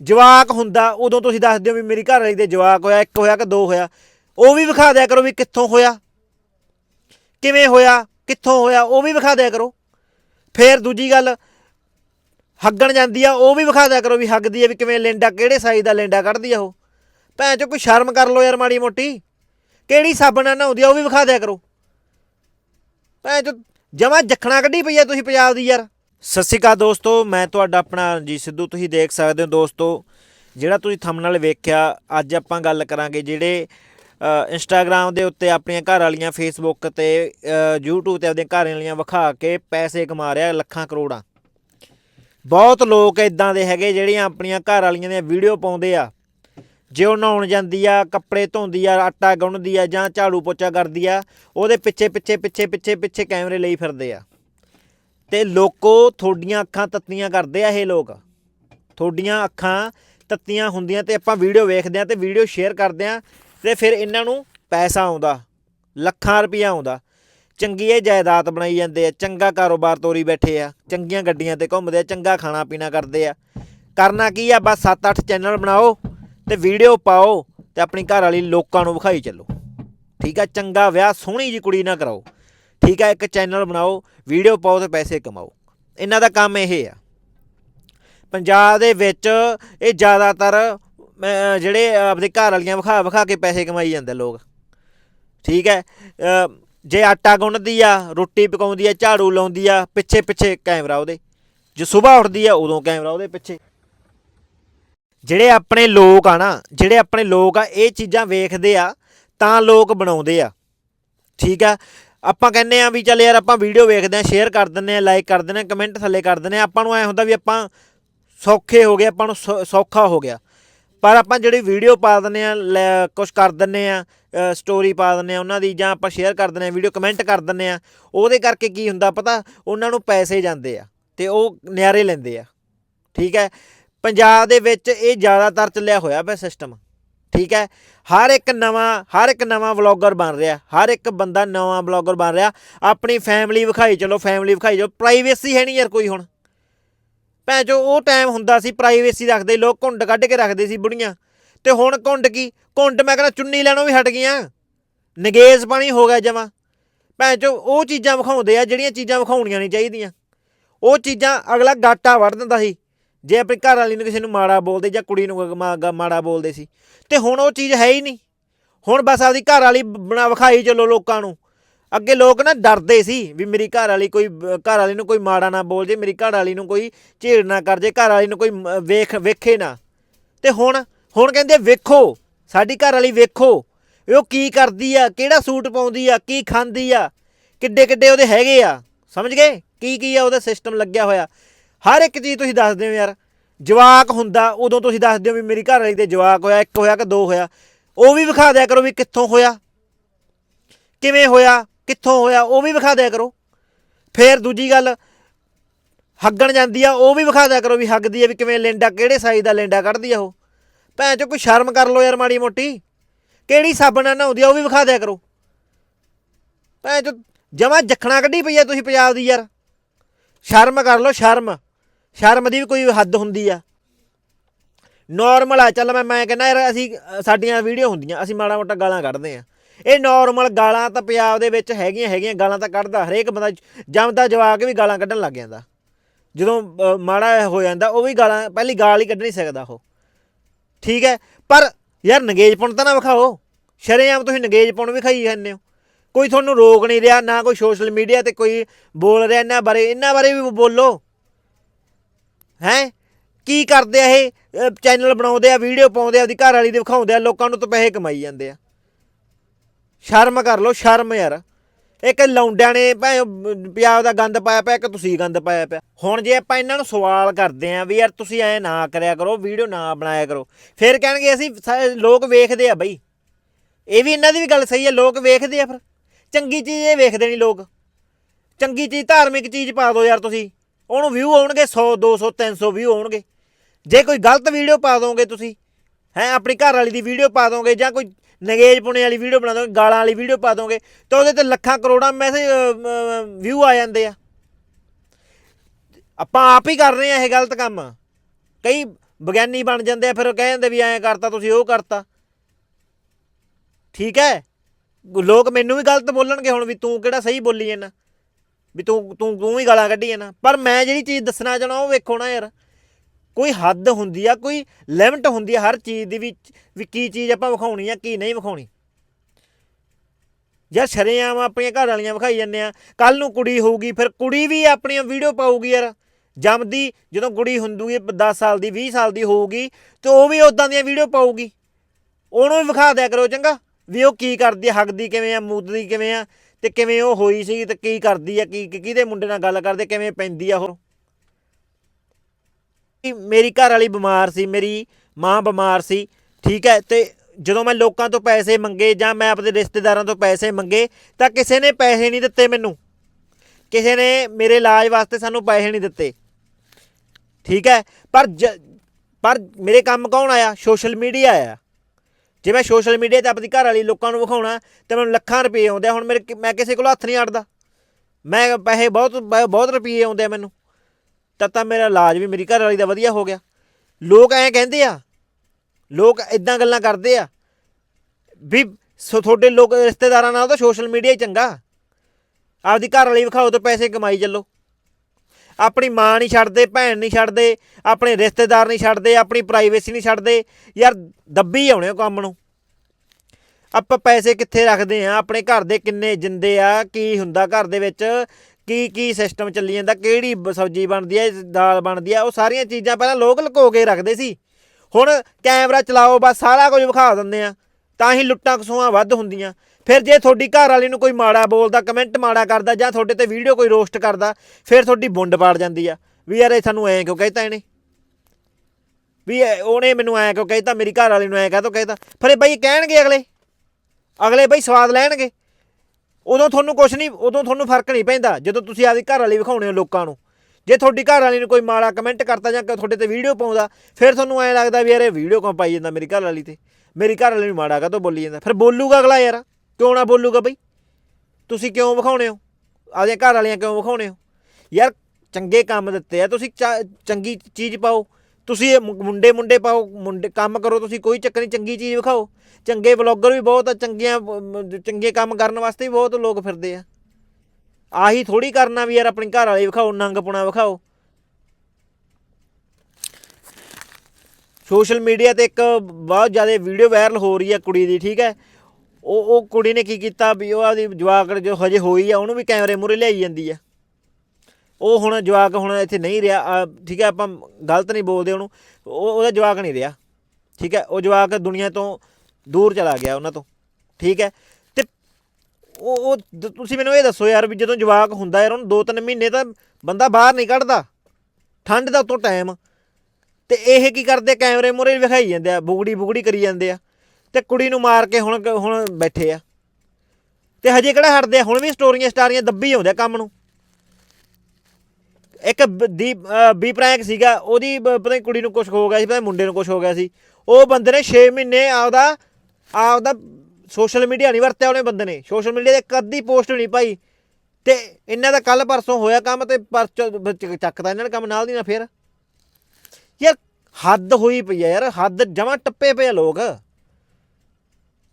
ਜਵਾਕ ਹੁੰਦਾ, ਉਦੋਂ ਤੁਸੀਂ ਦੱਸ ਦਿਓ ਵੀ ਮੇਰੀ ਘਰ ਵਾਲੀ ਦੇ ਜਵਾਕ ਹੋਇਆ, ਇੱਕ ਹੋਇਆ ਕਿ ਦੋ ਹੋਇਆ। ਉਹ ਵੀ ਵਿਖਾ ਦਿਆ ਕਰੋ ਵੀ ਕਿੱਥੋਂ ਹੋਇਆ, ਕਿਵੇਂ ਹੋਇਆ, ਕਿੱਥੋਂ ਹੋਇਆ, ਉਹ ਵੀ ਵਿਖਾ ਦਿਆ ਕਰੋ। ਫੇਰ ਦੂਜੀ ਗੱਲ, ਹੱਗਣ ਜਾਂਦੀ ਆ, ਉਹ ਵੀ ਵਿਖਾ ਦਿਆ ਕਰੋ ਵੀ ਹੱਗਦੀ ਆ ਵੀ ਕਿਵੇਂ ਲੈਂਡਾ, ਕਿਹੜੇ ਸਾਈਜ਼ ਦਾ ਲੈਂਡਾ ਕੱਢਦੀ ਆ ਉਹ। ਭੈਣ ਚੋ ਕੋਈ ਸ਼ਰਮ ਕਰ ਲੋ ਯਾਰ ਮਾੜੀ ਮੋਟੀ। ਕਿਹੜੀ ਸਾਬਣ ਨਾਲ ਨਹਾਉਂਦੀ ਆ, ਉਹ ਵੀ ਵਿਖਾ ਦਿਆ ਕਰੋ। ਭੈਣ ਚੋ ਜਮਾ ਜਖਣਾ ਕੱਢੀ ਪਈ ਆ ਤੁਸੀਂ ਪੰਜਾਬ ਦੀ ਯਾਰ। ਸਤਿ ਸ਼੍ਰੀ ਅਕਾਲ ਦੋਸਤੋ ਮੈਂ ਤੁਹਾਡਾ ਆਪਣਾ ਰਣਜੀਤ ਸਿੱਧੂ ਤੁਸੀਂ ਦੇਖ ਸਕਦੇ ਹੋ ਦੋਸਤੋ ਜਿਹੜਾ ਤੁਸੀਂ ਥੰਬਨੇਲ ਵੇਖਿਆ ਅੱਜ ਆਪਾਂ ਗੱਲ ਕਰਾਂਗੇ ਜਿਹੜੇ ਇੰਸਟਾਗ੍ਰam ਦੇ ਉੱਤੇ ਆਪਣੀਆਂ ਘਰ ਵਾਲੀਆਂ ਫੇਸਬੁੱਕ ਤੇ ਅ, YouTube ਤੇ ਆਪਣੀਆਂ ਘਰ ਵਾਲੀਆਂ ਵਿਖਾ ਕੇ ਪੈਸੇ ਕਮਾ ਰਿਹਾ ਲੱਖਾਂ ਕਰੋੜਾਂ। ਬਹੁਤ ਲੋਕ ਇਦਾਂ ਦੇ ਹੈਗੇ ਜਿਹੜੀਆਂ ਆਪਣੀਆਂ ਘਰ ਵਾਲੀਆਂ ਦੀਆਂ ਵੀਡੀਓ ਪਾਉਂਦੇ ਆ। ਜੇ ਉਹ ਨਹਾਉਣ ਜਾਂਦੀ ਆ ਕੱਪੜੇ ਧੋਂਦੀ ਆ ਆਟਾ ਗੁੰਨਦੀ ਆ ਜਾਂ ਝਾੜੂ ਪੋਚਾ ਕਰਦੀ ਆ ਉਹਦੇ ਪਿੱਛੇ ਪਿੱਛੇ ਪਿੱਛੇ ਪਿੱਛੇ ਪਿੱਛੇ ਕੈਮਰੇ ਲਈ ਫਿਰਦੇ ਆ। ਤੇ ਲੋਕੋ ਤੁਹਾਡੀਆਂ ਅੱਖਾਂ ਤੱਤੀਆਂ ਕਰਦੇ ਆ ਇਹ ਲੋਕ। ਤੁਹਾਡੀਆਂ ਅੱਖਾਂ ਤੱਤੀਆਂ ਹੁੰਦੀਆਂ ਤੇ ਆਪਾਂ ਵੀਡੀਓ ਵੇਖਦੇ ਆ ਤੇ ਵੀਡੀਓ ਸ਼ੇਅਰ ਕਰਦੇ ਆ ਤੇ ਫਿਰ ਇਹਨਾਂ ਨੂੰ ਪੈਸਾ ਆਉਂਦਾ, ਲੱਖਾਂ ਰੁਪਈਆ ਆਉਂਦਾ। ਚੰਗੀ ਇਹ ਜਾਇਦਾਦ ਬਣਾਈ ਜਾਂਦੇ ਆ, ਚੰਗਾ ਕਾਰੋਬਾਰ ਤੋਰੀ ਬੈਠੇ ਆ, ਚੰਗੀਆਂ ਗੱਡੀਆਂ ਤੇ ਘੁੰਮਦੇ ਆ, ਚੰਗਾ ਖਾਣਾ ਪੀਣਾ ਕਰਦੇ ਆ। ਕਰਨਾ ਕੀ ਆ, ਬਸ 7-8 ਚੈਨਲ ਬਣਾਓ ਤੇ ਵੀਡੀਓ ਪਾਓ ਤੇ ਆਪਣੀ ਘਰ ਵਾਲੀ ਲੋਕਾਂ ਨੂੰ ਵਿਖਾਈ ਚੱਲੋ। ਠੀਕ ਆ, ਚੰਗਾ ਵਿਆਹ ਸੋਹਣੀ ਜੀ ਕੁੜੀ ਨਾਲ ਕਰਾਓ। ਠੀਕ ਆ, ਇੱਕ ਚੈਨਲ ਬਣਾਓ ਵੀਡੀਓ ਪਾਓ ਤੇ ਪੈਸੇ ਕਮਾਓ। ਇਹਨਾਂ ਦਾ ਕੰਮ ਇਹ ਆ। ਪੰਜਾਬ ਦੇ ਵਿੱਚ ਇਹ ਜ਼ਿਆਦਾਤਰ ਜਿਹੜੇ ਆਪਣੇ ਘਰ ਵਾਲੀਆਂ ਵਿਖਾ ਵਿਖਾ ਕੇ ਪੈਸੇ ਕਮਾਈ ਜਾਂਦੇ ਲੋਕ। ਠੀਕ ਹੈ ਜੇ ਆਟਾ ਗੁੰਨਦੀ ਆ, ਰੋਟੀ ਪਕਾਉਂਦੀ ਆ, ਝਾੜੂ ਲਾਉਂਦੀ ਆ ਪਿੱਛੇ ਪਿੱਛੇ ਕੈਮਰਾ ਉਹਦੇ। ਜੇ ਸਵੇਰ ਉੱਠਦੀ ਆ, ਉਦੋਂ ਕੈਮਰਾ ਉਹਦੇ ਪਿੱਛੇ। ਜਿਹੜੇ ਆਪਣੇ ਲੋਕ ਆ ਨਾ, ਜਿਹੜੇ ਆਪਣੇ ਲੋਕ ਆ, ਇਹ ਚੀਜ਼ਾਂ ਵੇਖਦੇ ਆ, ਤਾਂ ਲੋਕ ਬਣਾਉਂਦੇ ਆ। ਠੀਕ ਆ ਆਪਾਂ ਕਹਿੰਦੇ ਆ ਵੀ ਚੱਲ ਯਾਰ ਆਪਾਂ ਵੀਡੀਓ ਵੇਖਦੇ ਆ ਸ਼ੇਅਰ ਕਰ ਦਿੰਦੇ ਆ ਲਾਈਕ ਕਰ ਦਿੰਦੇ ਆ ਕਮੈਂਟ ਥੱਲੇ ਕਰ ਦਿੰਦੇ ਆ ਆਪਾਂ ਨੂੰ ਐ ਹੁੰਦਾ ਵੀ ਆਪਾਂ ਸੌਖੇ ਹੋ ਗਏ, ਆਪਾਂ ਨੂੰ ਸੌ- ਸੌਖਾ ਹੋ ਗਿਆ। ਪਰ ਆਪਾਂ ਜਿਹੜੀ ਵੀਡੀਓ ਪਾ ਦਿੰਦੇ ਆ ਕੁਝ ਕਰ ਦਿੰਦੇ ਆ ਸਟੋਰੀ ਪਾ ਦਿੰਦੇ ਆ ਉਹਨਾਂ ਦੀ ਜਾਂ ਆਪਾਂ ਸ਼ੇਅਰ ਕਰ ਦਿੰਦੇ ਆ ਵੀਡੀਓ ਕਮੈਂਟ ਕਰ ਦਿੰਦੇ ਆ ਉਹਦੇ ਕਰਕੇ ਕੀ ਹੁੰਦਾ ਪਤਾ? ਉਹਨਾਂ ਨੂੰ ਪੈਸੇ ਜਾਂਦੇ ਆ ਤੇ ਉਹ ਨਿਆਰੇ ਲੈਂਦੇ ਆ। ਠੀਕ ਹੈ? ਪੰਜਾਬ ਦੇ ਵਿੱਚ ਇਹ ਜ਼ਿਆਦਾਤਰ ਚੱਲਿਆ ਹੋਇਆ ਪਿਆ ਸਿਸਟਮ ਠੀਕ ਹੈ? ਹਰ ਇੱਕ ਨਵਾਂ, ਹਰ ਇੱਕ ਨਵਾਂ ਵਲੌਗਰ ਬਣ ਰਿਹਾ। ਹਰ ਇੱਕ ਬੰਦਾ ਨਵਾਂ ਵਲੌਗਰ ਬਣ ਰਿਹਾ। ਆਪਣੀ ਫੈਮਿਲੀ ਵਿਖਾਈ ਚਲੋ ਫੈਮਿਲੀ ਵਿਖਾਈ ਚਲੋ। ਪ੍ਰਾਈਵੇਸੀ ਹੈ ਨਹੀਂ ਯਾਰ ਕੋਈ ਹੁਣ। ਭੈਣ ਚੋ ਉਹ ਟਾਈਮ ਹੁੰਦਾ ਸੀ ਪ੍ਰਾਈਵੇਸੀ ਰੱਖਦੇ, ਲੋਕ ਘੁੰਡ ਕੱਢ ਕੇ ਰੱਖਦੇ ਸੀ ਬੁੜੀਆਂ। ਤੇ ਹੁਣ ਘੁੰਡ ਕੀ? ਘੁੰਡ ਮੈਂ ਕਹਿੰਦਾ ਚੁੰਨੀ ਲੈਣੋਂ ਵੀ ਹਟ ਗਈਆਂ। ਨਗੇਜ਼ ਪਾਣੀ ਹੋ ਗਿਆ ਜਮਾ। ਭੈਣ ਚੋ ਉਹ ਚੀਜ਼ਾਂ ਵਿਖਾਉਂਦੇ ਆ ਜਿਹੜੀਆਂ ਚੀਜ਼ਾਂ ਵਿਖਾਉਣੀਆਂ ਨਹੀਂ ਚਾਹੀਦੀਆਂ। ਉਹ ਚੀਜ਼ਾਂ ਅਗਲਾ ਗਾਟਾ ਵੜ ਦਿੰਦਾ ਸੀ। ਜੇ ਆਪਣੀ ਘਰ ਵਾਲੀ ਨੂੰ ਕਿਸੇ ਨੂੰ ਮਾੜਾ ਬੋਲਦੇ ਜਾਂ ਕੁੜੀ ਨੂੰ ਮਾੜਾ ਬੋਲਦੇ ਸੀ, ਤੇ ਹੁਣ ਉਹ ਚੀਜ਼ ਹੈ ਹੀ ਨਹੀਂ। ਹੁਣ ਬਸ ਆਪਦੀ ਘਰ ਵਾਲੀ ਬਣਾ ਵਿਖਾਈ ਚੱਲੋ ਲੋਕਾਂ ਨੂੰ। ਅੱਗੇ ਲੋਕ ਨਾ ਡਰਦੇ ਸੀ ਵੀ ਮੇਰੀ ਘਰ ਵਾਲੀ ਕੋਈ ਘਰ ਵਾਲੀ ਨੂੰ ਕੋਈ ਮਾੜਾ ਨਾ ਬੋਲ ਜੇ, ਮੇਰੀ ਘਰ ਵਾਲੀ ਨੂੰ ਕੋਈ ਝੇੜ ਨਾ ਕਰ ਜੇ, ਘਰ ਵਾਲੀ ਨੂੰ ਕੋਈ ਵੇਖ ਵੇਖੇ ਨਾ। ਤੇ ਹੁਣ ਹੁਣ ਕਹਿੰਦੇ ਵੇਖੋ, ਸਾਡੀ ਘਰ ਵਾਲੀ ਵੇਖੋ, ਵੀ ਉਹ ਕੀ ਕਰਦੀ ਆ, ਕਿਹੜਾ ਸੂਟ ਪਾਉਂਦੀ ਆ, ਕੀ ਖਾਂਦੀ ਆ, ਕਿੱਡੇ ਕਿੱਡੇ ਉਹਦੇ ਹੈਗੇ ਆ। ਸਮਝ ਗਏ? ਕੀ ਕੀ ਆ ਉਹਦਾ ਸਿਸਟਮ ਲੱਗਿਆ ਹੋਇਆ? ਹਰ ਇੱਕ ਚੀਜ਼ ਤੁਸੀਂ ਦੱਸਦੇ ਹੋ ਯਾਰ। ਜਵਾਕ ਹੁੰਦਾ, ਉਦੋਂ ਤੁਸੀਂ ਦੱਸਦੇ ਹੋ ਵੀ ਮੇਰੀ ਘਰ ਵਾਲੀ ਦੇ ਜਵਾਕ ਹੋਇਆ, ਇੱਕ ਹੋਇਆ ਕਿ ਦੋ ਹੋਇਆ। ਉਹ ਵੀ ਵਿਖਾ ਦਿਆ ਕਰੋ ਵੀ ਕਿੱਥੋਂ ਹੋਇਆ, ਕਿਵੇਂ ਹੋਇਆ, ਕਿੱਥੋਂ ਹੋਇਆ, ਉਹ ਵੀ ਵਿਖਾ ਦਿਆ ਕਰੋ। ਫੇਰ ਦੂਜੀ ਗੱਲ, ਹੱਗਣ ਜਾਂਦੀ ਆ, ਉਹ ਵੀ ਵਿਖਾ ਦਿਆ ਕਰੋ ਵੀ ਹੱਗਦੀ ਆ ਵੀ ਕਿਵੇਂ ਲੈਂਡਾ, ਕਿਹੜੇ ਸਾਈਜ਼ ਦਾ ਲੈਂਡਾ ਕੱਢਦੀ ਆ ਉਹ। ਭੈਣ ਚੋ ਕੋਈ ਸ਼ਰਮ ਕਰ ਲੋ ਯਾਰ ਮਾੜੀ ਮੋਟੀ। ਕਿਹੜੀ ਸਾਬਣ ਨਾਲ ਨਹਾਉਂਦੀ ਆ ਉਹ ਵੀ ਵਿਖਾ ਦਿਆ ਕਰੋ। ਭੈਣ ਚੋ ਜਮਾ ਜਖਣਾ ਕੱਢੀ ਪਈ ਆ ਤੁਸੀਂ ਪੰਜਾਬ ਦੀ ਯਾਰ। ਸ਼ਰਮ ਕਰ ਲੋ ਸ਼ਰਮ। ਸ਼ਰਮ ਦੀ ਵੀ ਕੋਈ ਹੱਦ ਹੁੰਦੀ ਆ। ਨਾਰਮਲ ਆ, ਚੱਲ ਮੈਂ ਮੈਂ ਕਹਿੰਦਾ ਯਾਰ ਅਸੀਂ ਸਾਡੀਆਂ ਵੀਡੀਓ ਹੁੰਦੀਆਂ, ਅਸੀਂ ਮਾੜਾ ਮੋਟਾ ਗਾਲਾਂ ਕੱਢਦੇ ਆ। ਇਹ ਨਾਰਮਲ ਗਾਲਾਂ ਤਾਂ ਪੰਜਾਬ ਦੇ ਵਿੱਚ ਹੈਗੀਆਂ ਹੈਗੀਆਂ, ਗਾਲਾਂ ਤਾਂ ਕੱਢਦਾ, ਹਰੇਕ ਬੰਦਾ ਜੰਮਦਾ ਜਵਾਕ ਵੀ ਗਾਲਾਂ ਕੱਢਣ ਲੱਗ ਜਾਂਦਾ। ਜਦੋਂ ਮਾੜਾ ਹੋ ਜਾਂਦਾ, ਉਹ ਵੀ ਗਾਲਾਂ, ਪਹਿਲੀ ਗਾਲ ਹੀ ਕੱਢ ਨਹੀਂ ਸਕਦਾ ਉਹ। ਠੀਕ ਹੈ, ਪਰ ਯਾਰ ਨਗੇਜਪੁਣ ਤਾਂ ਨਾ ਵਿਖਾਓ। ਸ਼ਰੇਆਮ ਤੁਸੀਂ ਨਗੇਜਪੁਣ ਵਿਖਾਈ ਜਾਂਦੇ ਹੋ। ਕੋਈ ਤੁਹਾਨੂੰ ਰੋਕ ਨਹੀਂ ਰਿਹਾ, ਨਾ ਕੋਈ ਸੋਸ਼ਲ ਮੀਡੀਆ ਤੇ ਕੋਈ ਬੋਲ ਰਿਹਾ, ਇਹਨਾਂ ਬਾਰੇ ਇਹਨਾਂ ਬਾਰੇ ਵੀ ਬੋਲੋ। ਹੈ? ਕੀ ਕਰਦੇ ਆ ਇਹ? ਚੈਨਲ ਬਣਾਉਂਦੇ ਆ ਵੀਡੀਓ ਪਾਉਂਦੇ ਆ ਉਹਦੀ ਘਰ ਵਾਲੀ ਦੇ ਵਿਖਾਉਂਦੇ ਆ, ਲੋਕਾਂ ਨੂੰ ਤਾਂ ਪੈਸੇ ਕਮਾਈ ਜਾਂਦੇ ਆ। ਸ਼ਰਮ ਕਰ ਲਓ, ਸ਼ਰਮ ਯਾਰ। ਇੱਕ ਲੌਂਡਿਆਂ ਨੇ ਭਾਵੇਂ ਪੰਜਾਬ ਦਾ ਗੰਦ ਪਾਇਆ ਪਿਆ ਕਿ ਤੁਸੀਂ ਗੰਦ ਪਾਇਆ ਪਿਆ। ਹੁਣ ਜੇ ਆਪਾਂ ਇਹਨਾਂ ਨੂੰ ਸਵਾਲ ਕਰਦੇ ਆ ਵੀ ਯਾਰ ਤੁਸੀਂ ਐ ਨਾ ਕਰਿਆ ਕਰੋ ਵੀਡੀਓ ਨਾ ਬਣਾਇਆ ਕਰੋ, ਫਿਰ ਕਹਿਣਗੇ ਅਸੀਂ ਸਾ- ਲੋਕ ਵੇਖਦੇ ਆ ਬਈ। ਇਹ ਵੀ ਇਹਨਾਂ ਦੀ ਵੀ ਗੱਲ ਸਹੀ ਹੈ ਲੋਕ ਵੇਖਦੇ ਆ ਫਿਰ। ਚੰਗੀ ਚੀਜ਼ ਇਹ ਵੇਖਦੇ ਨਹੀਂ ਲੋਕ। ਚੰਗੀ ਚੀਜ਼ ਧਾਰਮਿਕ ਚੀਜ਼ ਪਾ ਦਿਓ ਯਾਰ ਤੁਸੀਂ। ਉਹਨੂੰ ਵਿਊ ਆਉਣਗੇ 100 200 300 ਵਿਊ ਆਉਣਗੇ। ਜੇ ਕੋਈ ਗਲਤ ਵੀਡੀਓ ਪਾ ਦੋਗੇ ਤੁਸੀਂ, ਹੈ, ਆਪਣੀ ਘਰ ਵਾਲੀ ਦੀ ਵੀਡੀਓ ਪਾ ਦੋਗੇ ਜਾਂ ਕੋਈ ਨਗੇਜ ਪੁਣੇ ਵਾਲੀ ਵੀਡੀਓ ਬਣਾ ਦੋਗੇ, ਗਾਲਾਂ ਵਾਲੀ ਵੀਡੀਓ ਪਾ ਦੋਗੇ, ਤਾਂ ਉਹਦੇ ਤੇ ਲੱਖਾਂ ਕਰੋੜਾਂ ਮੈਸੇਜ ਵਿਊ ਆ ਜਾਂਦੇ ਆ। ਆਪਾਂ ਆਪ ਹੀ ਕਰ ਰਹੇ ਆ ਇਹ ਗਲਤ ਕੰਮ। ਕਈ ਵਿਗਿਆਨੀ ਬਣ ਜਾਂਦੇ ਆ, ਫਿਰ ਉਹ ਕਹਿ ਜਾਂਦੇ ਵੀ ਐਂ ਕਰਤਾ, ਤੁਸੀਂ ਉਹ ਕਰਤਾ। ਠੀਕ ਹੈ? ਲੋਕ ਮੈਨੂੰ ਵੀ ਗਲਤ ਬੋਲਣਗੇ ਹੁਣ ਵੀ ਤੂੰ ਕਿਹੜਾ ਸਹੀ ਬੋਲੀ ਜਾਂਦਾ ਵੀ ਤੂੰ ਤੂੰ ਤੂੰ ਹੀ ਗਾਲਾਂ ਕੱਢੀ ਜਾਣਾ। ਪਰ ਮੈਂ ਜਿਹੜੀ ਚੀਜ਼ ਦੱਸਣਾ ਚਾਹਣਾ ਉਹ ਵੇਖੋ ਨਾ ਯਾਰ। ਕੋਈ ਹੱਦ ਹੁੰਦੀ ਆ, ਕੋਈ ਲਿਮਟ ਹੁੰਦੀ ਆ ਹਰ ਚੀਜ਼ ਦੀ ਵੀ ਵੀ ਕੀ ਚੀਜ਼ ਆਪਾਂ ਵਿਖਾਉਣੀ ਆ, ਕੀ ਨਹੀਂ ਵਿਖਾਉਣੀ। ਯਾਰ ਸ਼ਰੇਆਮ ਆਪਣੀਆਂ ਘਰ ਵਾਲੀਆਂ ਵਿਖਾਈ ਜਾਂਦੇ ਆ। ਕੱਲ ਨੂੰ ਕੁੜੀ ਹੋਊਗੀ, ਫਿਰ ਕੁੜੀ ਵੀ ਆਪਣੀਆਂ ਵੀਡੀਓ ਪਾਊਗੀ ਯਾਰ। ਜੰਮਦੀ, ਜਦੋਂ ਕੁੜੀ ਹੁੰਦੂਗੀ 10 ਸਾਲ ਦੀ 20 ਸਾਲ ਦੀ ਹੋਊਗੀ, ਤੇ ਉਹ ਵੀ ਉਦਾਂ ਦੀਆਂ ਵੀਡੀਓ ਪਾਊਗੀ। ਉਹਨੂੰ ਵੀ ਵਿਖਾ ਦਿਆ ਕਰੋ, ਚੰਗਾ। ਵੀ ਉਹ ਕੀ ਕਰਦੀ ਆ, ਹੱਗਦੀ ਕਿਵੇਂ ਆ ਮੂਦਦੀ ਕਿਵੇਂ ਆ ਤੇ ਕਿਵੇਂ ਉਹ ਹੋਈ ਸੀ ਤੇ ਕੀ ਕਰਦੀ ਆ, ਕੀ ਕੀ- ਕਿਹਦੇ ਮੁੰਡੇ ਨਾਲ ਗੱਲ ਕਰਦੇ ਕਿਵੇਂ ਪੈਂਦੀ ਆ ਉਹ? ਮੇਰੀ ਘਰ ਵਾਲੀ ਬਿਮਾਰ ਸੀ, ਮੇਰੀ ਮਾਂ ਬਿਮਾਰ ਸੀ, ਠੀਕ ਹੈ, ਤੇ ਜਦੋਂ ਮੈਂ ਲੋਕਾਂ ਤੋਂ ਪੈਸੇ ਮੰਗੇ ਜਾਂ ਮੈਂ ਆਪਣੇ ਰਿਸ਼ਤੇਦਾਰਾਂ ਤੋਂ ਪੈਸੇ ਮੰਗੇ, ਤਾਂ ਕਿਸੇ ਨੇ ਪੈਸੇ ਨਹੀਂ ਦਿੱਤੇ ਮੈਨੂੰ। ਕਿਸੇ ਨੇ ਮੇਰੇ ਇਲਾਜ ਵਾਸਤੇ ਸਾਨੂੰ ਪੈਸੇ ਨਹੀਂ ਦਿੱਤੇ। ਠੀਕ ਹੈ, ਪਰ ਜ- ਪਰ ਮੇਰੇ ਕੰਮ ਕੌਣ ਆਇਆ? ਸੋਸ਼ਲ ਮੀਡੀਆ ਆਇਆ। ਜੇ ਮੈਂ ਸੋਸ਼ਲ ਮੀਡੀਆ ਤੇ ਆਪਣੀ ਘਰ ਵਾਲੀ ਲੋਕਾਂ ਨੂੰ ਵਿਖਾਉਣਾ ਤੇ ਮੈਨੂੰ ਲੱਖਾਂ ਰੁਪਏ ਆਉਂਦੇ ਆ, ਹੁਣ ਮੇਰੇ ਮੈਂ ਕਿਸੇ ਕੋਲ ਹੱਥ ਨਹੀਂ ਅੜਦਾ ਮੈਂ ਪੈਸੇ ਬਹੁਤ ਬਹੁਤ ਰੁਪਏ ਆਉਂਦੇ ਆ ਮੈਨੂੰ। ਤਦ ਤਾਂ ਮੇਰਾ ਇਲਾਜ ਵੀ ਮੇਰੀ ਘਰ ਵਾਲੀ ਦਾ ਵਧੀਆ ਹੋ ਗਿਆ। ਲੋਕ ਐਂ ਕਹਿੰਦੇ ਆ, ਲੋਕ ਇਦਾਂ ਗੱਲਾਂ ਕਰਦੇ ਆ ਵੀ ਤੁਹਾਡੇ ਲੋਕ ਰਿਸ਼ਤੇਦਾਰਾਂ ਨਾਲ ਤਾਂ ਸੋਸ਼ਲ ਮੀਡੀਆ ਹੀ ਚੰਗਾ। ਆਪਦੀ ਘਰ ਵਾਲੀ ਵਿਖਾਓ ਤੇ ਪੈਸੇ ਕਮਾਈ ਚੱਲੋ। ਆਪਣੀ ਮਾਂ ਨਹੀਂ ਛੱਡਦੇ, ਭੈਣ ਨਹੀਂ ਛੱਡਦੇ, ਆਪਣੇ ਰਿਸ਼ਤੇਦਾਰ ਨਹੀਂ ਛੱਡਦੇ, ਆਪਣੀ ਪ੍ਰਾਈਵੇਸੀ ਨਹੀਂ ਛੱਡਦੇ। ਯਾਰ ਦੱਬੀ ਆਉਣੇ ਉਹ ਕੰਮ ਨੂੰ। ਆਪਾਂ ਪੈਸੇ ਕਿੱਥੇ ਰੱਖਦੇ ਆ? ਆਪਣੇ ਘਰ ਦੇ ਕਿੰਨੇ ਜਿੰਦੇ ਆ? ਕੀ ਹੁੰਦਾ ਘਰ ਦੇ ਵਿੱਚ? ਕੀ ਕੀ ਸਿਸਟਮ ਚੱਲੀ ਜਾਂਦਾ? ਕਿਹੜੀ ਬ- ਸਬਜ਼ੀ ਬਣਦੀ ਹੈ ਦਾਲ ਬਣਦੀ ਹੈ ਉਹ ਸਾਰੀਆਂ ਚੀਜ਼ਾਂ ਪਹਿਲਾਂ ਲੋਕ ਲੁਕੋ ਕੇ ਰੱਖਦੇ ਸੀ। ਹੁਣ ਕੈਮਰਾ ਚਲਾਓ, ਬਸ ਸਾਰਾ ਕੁਝ ਵਿਖਾ ਦਿੰਦੇ ਆ। ਤਾਂ ਹੀ ਲੁੱਟਾਂ ਖਸੂਆਂ ਵੱਧ ਹੁੰਦੀਆਂ। ਫਿਰ ਜੇ ਤੁਹਾਡੀ ਘਰ ਵਾਲੀ ਨੂੰ ਕੋਈ ਮਾੜਾ ਬੋਲਦਾ ਕਮੈਂਟ ਮਾੜਾ ਕਰਦਾ ਜਾਂ ਤੁਹਾਡੇ ਤੇ ਵੀਡੀਓ ਕੋਈ ਰੋਸਟ ਕਰਦਾ, ਫਿਰ ਤੁਹਾਡੀ ਬੁੰਡ ਪਾੜ ਜਾਂਦੀ ਆ। ਵੀ ਯਾਰ ਇਹ ਸਾਨੂੰ ਐਂ ਕਿਉਂ ਕਹਿਤਾ ਇਹਨੇ? ਵੀ ਉਹਨੇ ਮੈਨੂੰ ਐਂ ਕਿਉਂ ਕਹਿਤਾ, ਮੇਰੀ ਘਰ ਵਾਲੀ ਨੂੰ ਐਂ ਕਾਹਤੋਂ ਕਹਿਤਾ? ਫਿਰ ਇਹ ਬਈ ਕਹਿਣਗੇ ਅਗਲੇ। ਅਗਲੇ ਬਈ ਸਵਾਦ ਲੈਣਗੇ। ਉਦੋਂ ਤੁਹਾਨੂੰ ਕੁਝ ਨਹੀਂ, ਉਦੋਂ ਤੁਹਾਨੂੰ ਫ਼ਰਕ ਨਹੀਂ ਪੈਂਦਾ, ਜਦੋਂ ਤੁਸੀਂ ਆਪਦੀ ਘਰ ਵਾਲੀ ਵਿਖਾਉਣੇ ਹੋ ਲੋਕਾਂ ਨੂੰ। ਜੇ ਤੁਹਾਡੀ ਘਰ ਵਾਲੀ ਨੂੰ ਕੋਈ ਮਾੜਾ ਕਮੈਂਟ ਕਰਤਾ ਜਾਂ ਤੁਹਾਡੇ ਤੇ ਵੀਡੀਓ ਪਾਉਂਦਾ, ਫਿਰ ਤੁਹਾਨੂੰ ਐਂ ਲੱਗਦਾ ਵੀ ਯਾਰ ਇਹ ਵੀਡੀਓ ਕਿਉਂ ਪਾਈ ਜਾਂਦਾ ਮੇਰੀ ਘਰ ਵਾਲੀ ਤੇ? ਮੇਰੀ ਘਰ ਵਾਲੀ ਨੂੰ ਮਾੜਾ ਕਾਹਤੋਂ ਬੋਲੀ ਜਾਂਦਾ? ਫਿਰ ਬੋਲੂਗਾ ਅਗਲਾ ਯਾਰ। ਕਿਉਂ ਨਾ ਬੋਲੂਗਾ ਬਈ? ਤੁਸੀਂ ਕਿਉਂ ਵਿਖਾਉਣੇ ਹੋ? ਆਪਦੀਆਂ ਘਰ ਵਾਲਿਆਂ ਕਿਉਂ ਵਿਖਾਉਣੇ ਹੋ? ਯਾਰ ਚੰਗੇ ਕੰਮ ਦਿੱਤੇ ਆ, ਤੁਸੀਂ ਚਾ- ਚੰਗੀ ਚੀਜ਼ ਪਾਓ। ਤੁਸੀਂ ਇਹ ਮੁੰਡੇ ਮੁੰਡੇ ਪਾਓ, ਮੁੰਡੇ, ਕੰਮ ਕਰੋ ਤੁਸੀਂ, ਕੋਈ ਚੱਕਰ ਨਹੀਂ, ਚੰਗੀ ਚੀਜ਼ ਵਿਖਾਓ। ਚੰਗੇ ਬਲੌਗਰ ਵੀ ਬਹੁਤ ਆ, ਚੰਗੀਆਂ ਚੰਗੇ ਕੰਮ ਕਰਨ ਵਾਸਤੇ ਵੀ ਬਹੁਤ ਲੋਕ ਫਿਰਦੇ ਆ। ਆਹੀ ਥੋੜੀ ਕਰਨਾ ਵੀ ਯਾਰ, ਆਪਣੇ ਘਰ ਵਾਲੇ ਵਿਖਾਓ, ਨੰਗ ਪੁਣਾ ਵਿਖਾਓ। ਸੋਸ਼ਲ ਮੀਡੀਆ ਤੇ ਇੱਕ ਬਹੁਤ ਜ਼ਿਆਦਾ ਵੀਡੀਓ ਵਾਇਰਲ ਹੋ ਰਹੀ ਹੈ ਕੁੜੀ ਦੀ, ਠੀਕ ਹੈ? ਉਹ ਉਹ ਕੁੜੀ ਨੇ ਕੀ ਕੀਤਾ ਵੀ ਉਹ ਆਪਦੀ ਜਵਾਕ ਜੋ ਹਜੇ ਹੋਈ ਆ, ਉਹਨੂੰ ਵੀ ਕੈਮਰੇ ਮੂਹਰੇ ਲਿਆਈ ਜਾਂਦੀ ਆ। ਉਹ ਹੁਣ ਜਵਾਕ ਹੁਣ ਇੱਥੇ ਨਹੀਂ ਰਿਹਾ ਠੀਕ ਹੈ ਆਪਾਂ ਗਲਤ ਨਹੀਂ ਬੋਲਦੇ ਉਹਨੂੰ, ਉਹ ਉਹਦਾ ਜਵਾਕ ਨਹੀਂ ਰਿਹਾ। ਠੀਕ ਹੈ ਉਹ ਜਵਾਕ ਦੁਨੀਆ ਤੋਂ ਦੂਰ ਚਲਾ ਗਿਆ ਉਹਨਾਂ ਤੋਂ। ਠੀਕ ਹੈ ਤੇ ਉਹ ਉਹ ਤੁਸੀਂ ਮੈਨੂੰ ਇਹ ਦੱਸੋ ਯਾਰ ਵੀ ਜਦੋਂ ਜਵਾਕ ਹੁੰਦਾ ਯਾਰ, ਉਹਨੂੰ 2-3 ਮਹੀਨੇ ਤਾਂ ਬੰਦਾ ਬਾਹਰ ਨਹੀਂ ਕੱਢਦਾ। ਠੰਡ ਦਾ ਉਤੋਂ ਟਾਈਮ ਤੇ ਇਹ ਕੀ ਕਰਦੇ ਕੈਮਰੇ ਮੂਹਰੇ ਵਿਖਾਈ ਜਾਂਦੇ ਆ ਬੁਗੜੀ ਬੁਗੜੀ ਕਰੀ ਜਾਂਦੇ ਆ। ਤੇ ਕੁੜੀ ਨੂੰ ਮਾਰ ਕੇ ਹੁਣ ਹੁਣ ਬੈਠੇ ਆ। ਤੇ ਹਜੇ ਕਿਹੜਾ ਹਟਦੇ ਆ? ਹੁਣ ਵੀ ਸਟੋਰੀਆਂ ਸਟਾਰੀਆਂ ਦੱਬੀ ਆਉਂਦੇ ਆ ਕੰਮ ਨੂੰ। ਇੱਕ ਦੀਪ ਬੀ ਪ੍ਰੈਂਕ ਸੀਗਾ, ਉਹਦੀ ਪਤਾ ਨਹੀਂ ਕੁੜੀ ਨੂੰ ਕੁਝ ਹੋ ਗਿਆ ਸੀ, ਪਤਾ ਮੁੰਡੇ ਨੂੰ ਕੁਝ ਹੋ ਗਿਆ ਸੀ। ਉਹ ਬੰਦੇ ਨੇ 6 ਮਹੀਨੇ ਆਪਦਾ ਆਪਦਾ ਸੋਸ਼ਲ ਮੀਡੀਆ ਨਹੀਂ ਵਰਤਿਆ ਉਹਨੇ ਬੰਦੇ ਨੇ। ਸੋਸ਼ਲ ਮੀਡੀਆ ਤੇ ਕਦੀ ਪੋਸਟ ਨਹੀਂ ਪਾਈ। ਤੇ ਇਹਨਾਂ ਦਾ ਕੱਲ ਪਰਸੋਂ ਹੋਇਆ ਕੰਮ ਤੇ ਪਰਚੋ ਚ- ਚੱਕਦਾ ਇਹਨਾਂ ਨੇ ਕੰਮ ਨਾਲ ਦੀ ਨਾਲ ਫੇਰ। ਯਾਰ, ਹੱਦ ਹੋਈ ਪਈ ਆ ਯਾਰ, ਹੱਦ ਜਮਾਂ ਟੱਪੇ ਪਏ ਆ ਲੋਕ।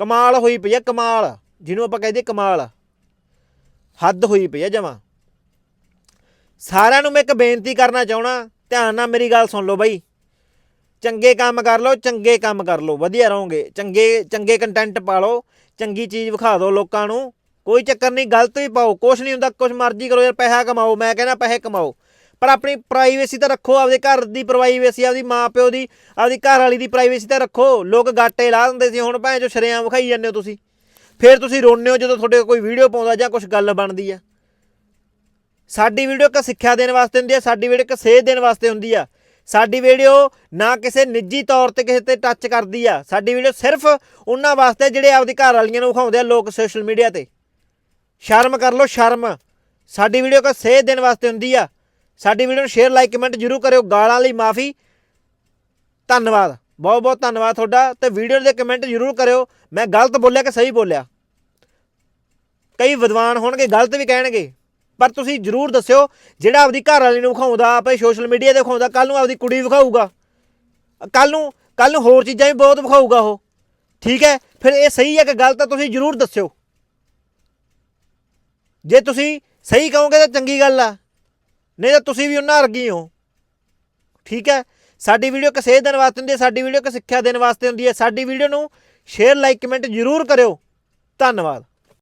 ਕਮਾਲ ਹੋਈ ਪਈ ਆ, ਕਮਾਲ। ਜਿਹਨੂੰ ਆਪਾਂ ਕਹਿੰਦੇ ਕਮਾਲ। ਹੱਦ ਹੋਈ ਪਈ ਆ ਜਮਾਂ। ਸਾਰਿਆਂ ਨੂੰ ਮੈਂ ਇੱਕ ਬੇਨਤੀ ਕਰਨਾ ਚਾਹਣਾ ਧਿਆਨ ਨਾਲ ਮੇਰੀ ਗੱਲ ਸੁਣ ਲਓ ਬਾਈ। ਚੰਗੇ ਕੰਮ ਕਰ ਲਓ, ਚੰਗੇ ਕੰਮ ਕਰ ਲਓ, ਵਧੀਆ ਰਹੋਗੇ। ਚੰਗੇ ਚੰਗੇ ਕੰਟੈਂਟ ਪਾ ਲਓ, ਚੰਗੀ ਚੀਜ਼ ਵਿਖਾ ਦਿਓ ਲੋਕਾਂ ਨੂੰ। ਕੋਈ ਚੱਕਰ ਨਹੀਂ, ਗਲਤ ਵੀ ਪਾਓ, ਕੁਛ ਨਹੀਂ ਹੁੰਦਾ, ਕੁਛ ਮਰਜ਼ੀ ਕਰੋ ਯਾਰ, ਪੈਸਾ ਕਮਾਓ। ਮੈਂ ਕਹਿੰਦਾ ਪੈਸੇ ਕਮਾਓ। ਪਰ ਆਪਣੀ ਪ੍ਰਾਈਵੇਸੀ ਤਾਂ ਰੱਖੋ, ਆਪਦੇ ਘਰ ਦੀ ਪ੍ਰਾਈਵੇਸੀ ਆਪਦੀ ਮਾਂ ਪਿਓ ਦੀ, ਆਪਦੀ ਘਰ ਵਾਲੀ ਦੀ ਪ੍ਰਾਈਵੇਸੀ ਤਾਂ ਰੱਖੋ। ਲੋਕ ਗਾਟੇ ਲਾ ਦਿੰਦੇ ਸੀ, ਹੁਣ ਭਾਵੇਂ ਜੋ ਸ਼ਰੇਆਮ ਵਿਖਾਈ ਜਾਂਦੇ ਹੋ ਤੁਸੀਂ। ਫਿਰ ਤੁਸੀਂ ਰੋਂਦੇ ਹੋ ਜਦੋਂ ਤੁਹਾਡੇ ਕੋਈ ਵੀਡੀਓ ਪਾਉਂਦਾ ਜਾਂ ਕੁਝ ਗੱਲ ਬਣਦੀ ਆ। ਸਾਡੀ ਵੀਡੀਓ ਇੱਕ ਸਿੱਖਿਆ ਦੇਣ ਵਾਸਤੇ ਹੁੰਦੀ ਆ, ਸਾਡੀ ਵੀਡੀਓ ਇੱਕ ਸੇਧ ਦੇਣ ਵਾਸਤੇ ਹੁੰਦੀ ਆ। ਸਾਡੀ ਵੀਡੀਓ ਨਾ ਕਿਸੇ ਨਿੱਜੀ ਤੌਰ ਤੇ ਕਿਸੇ ਤੇ ਟੱਚ ਕਰਦੀ ਆ। ਸਾਡੀ ਵੀਡੀਓ ਸਿਰਫ ਉਹਨਾਂ ਵਾਸਤੇ ਜਿਹੜੇ ਆਪਦੀ ਘਰ ਵਾਲੀਆਂ ਨੂੰ ਵਿਖਾਉਂਦੇ ਆ ਲੋਕ ਸੋਸ਼ਲ ਮੀਡੀਆ ਤੇ। ਸ਼ਰਮ ਕਰ ਲਓ, ਸ਼ਰਮ। ਸਾਡੀ ਵੀਡੀਓ ਇੱਕ ਸੇਧ ਦੇਣ ਵਾਸਤੇ ਹੁੰਦੀ ਆ। ਸਾਡੀ ਵੀਡੀਓ ਨੂੰ ਸ਼ੇਅਰ ਲਾਈਕ ਕਮੈਂਟ ਜ਼ਰੂਰ ਕਰਿਓ। ਗਾਲਾਂ ਲਈ ਮਾਫੀ। ਧੰਨਵਾਦ। ਬਹੁਤ ਬਹੁਤ ਧੰਨਵਾਦ ਤੁਹਾਡਾ। ਤੇ ਵੀਡੀਓ ਦੇ ਕਮੈਂਟ ਜ਼ਰੂਰ ਕਰਿਓ। ਮੈਂ ਗਲਤ ਬੋਲਿਆ ਕਿ ਸਹੀ ਬੋਲਿਆ? ਕਈ ਵਿਦਵਾਨ ਹੋਣਗੇ, ਗਲਤ ਵੀ ਕਹਿਣਗੇ। ਪਰ ਤੁਸੀਂ ਜਰੂਰ ਦੱਸਿਓ, ਜਿਹੜਾ ਆਪਦੀ ਘਰ ਵਾਲੀ ਨੂੰ ਵਿਖਾਉਂਦਾ, ਆਪੇ ਸੋਸ਼ਲ ਮੀਡੀਆ ਤੇ ਵਿਖਾਉਂਦਾ ਕੱਲ ਨੂੰ ਆਪਦੀ ਕੁੜੀ ਵਿਖਾਊਗਾ। ਕੱਲ ਨੂੰ ਕੱਲ ਨੂੰ ਹੋਰ ਚੀਜ਼ਾਂ ਵੀ ਬਹੁਤ ਵਿਖਾਊਗਾ ਉਹ। ਠੀਕ ਹੈ? ਫਿਰ ਇਹ ਸਹੀ ਹੈ ਕਿ ਗਲਤ ਹੈ? ਤੁਸੀਂ ਜਰੂਰ ਦੱਸਿਓ। ਜੇ ਤੁਸੀਂ ਸਹੀ ਕਹੋਗੇ ਤਾਂ ਚੰਗੀ ਗੱਲ ਆ। ਨਹੀਂ ਤਾਂ ਤੁਸੀਂ ਵੀ ਉਹਨਾਂ ਵਰਗੀ ਹੋ। ਠੀਕ ਹੈ? ਸਾਡੀ ਵੀਡੀਓ ਕਿਸੇ ਦਿਨ ਵਾਸਤੇ ਹੁੰਦੀ ਹੈ, ਸਾਡੀ ਵੀਡੀਓ ਇੱਕ ਸਿੱਖਿਆ ਦੇਣ ਵਾਸਤੇ ਹੁੰਦੀ ਹੈ। ਸਾਡੀ ਵੀਡੀਓ ਨੂੰ ਸ਼ੇਅਰ ਲਾਈਕ ਕਮੈਂਟ ਜਰੂਰ ਕਰਿਓ। ਧੰਨਵਾਦ।